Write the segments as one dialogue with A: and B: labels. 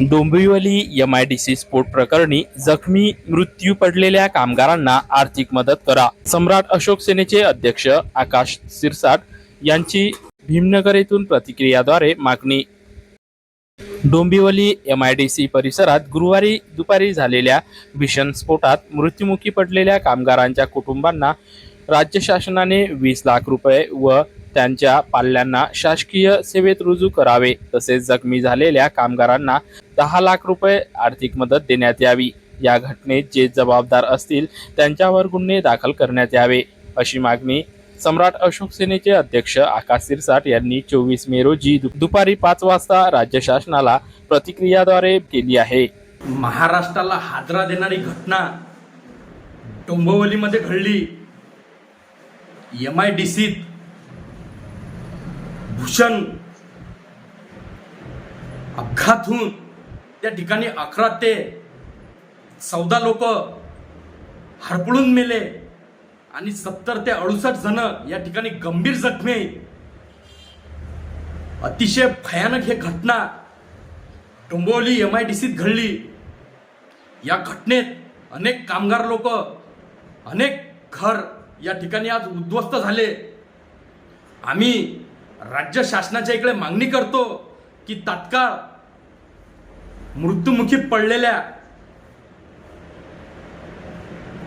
A: Dombivli M I D C स्फोट प्रकरणी जखमी मृत्यू पडलेल्या कामगारांना आर्थिक मदत करा. सम्राट अशोक सेनेचे अध्यक्ष आकाश सिरसाट यांची भीमनगर येथून प्रतिक्रियाद्वारे मागणी. Dombivli M I D C परिसरात गुरुवारी दुपारी झालेल्या भीषण स्फोटात मृत्युमुखी पडलेल्या कामगारांच्या कुटुंबांना राज्य शासनाने वीस लाख रुपये व त्यांच्या पाल्यांना शासकीय सेवेत रुजू करावे. तसेच जखमी झालेल्या कामगारांना दहा लाख रुपये आर्थिक मदत देण्यात यावी. या घटनेत जे जबाबदार असतील त्यांच्यावर गुन्हे दाखल करण्यात यावे. अशी मागणी सम्राट अशोक सेनेचे अध्यक्ष आकाश सिरसाट यांनी चोवीस मे रोजी दुपारी पाच वाजता राज्य शासनाला प्रतिक्रियाद्वारे केली आहे.
B: महाराष्ट्राला हादरा देणारी घटना डोंबवलीमध्ये घडली. एम आय डी सीत भूषण अपघात होऊन त्या ठिकाणी अकरा ते चौदा लोक हरपळून मेले आणि सत्तर ते अडुसष्ट जण या ठिकाणी गंभीर जखमी अतिशय भयानक हे घटना टोंबोली एम आय डी सीत घडली. या घटनेत अनेक कामगार लोक अनेक घर या ठिकाणी आज उद्ध्वस्त झाले. आम्ही राज्य शासनाच्या इकडे मागणी करतो की तात्काळ मृत्युमुखी पडलेल्या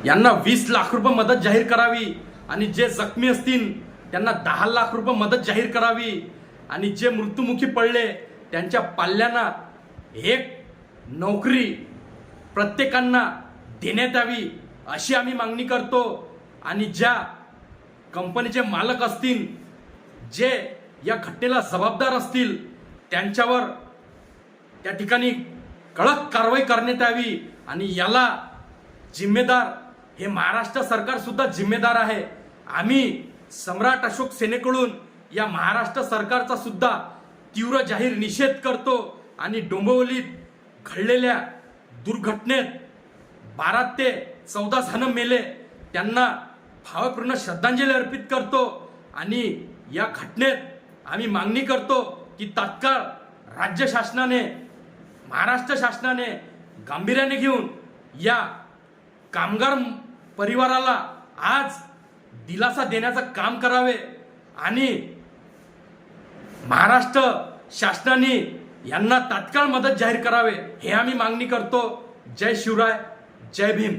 B: यांना वीस लाख रुपये मदत जाहीर करावी आणि जे जखमी असतील त्यांना दहा लाख रुपये मदत जाहीर करावी आणि जे मृत्युमुखी पडले त्यांच्या पाल्यांना एक नोकरी प्रत्येकांना देण्यात यावी अशी आम्ही मागणी करतो. आणि ज्या कंपनीचे मालक असतील जे या घटनेला जबाबदार असतील त्यांच्यावर त्या ठिकाणी कडक कारवाई करण्यात यावी आणि याला जिम्मेदार हे महाराष्ट्र सरकारसुद्धा जिम्मेदार आहे. आम्ही सम्राट अशोक सेनेकडून या महाराष्ट्र सरकारचा सुद्धा तीव्र जाहीर निषेध करतो आणि डोंबिवलीत घडलेल्या दुर्घटनेत बारा ते चौदा जण मेले. त्यांना भावपूर्ण श्रद्धांजली अर्पित करतो आणि या घटनेत आम्ही मागणी करतो की तात्काळ राज्य शासनाने महाराष्ट्र शासनाने गांभीर्याने घेऊन या कामगार परिवाराला आज दिलासा देण्याचं काम करावे आणि महाराष्ट्र शासनाने यांना तात्काळ मदत जाहीर करावे हे आम्ही मागणी करतो. जय शिवराय जय भीम.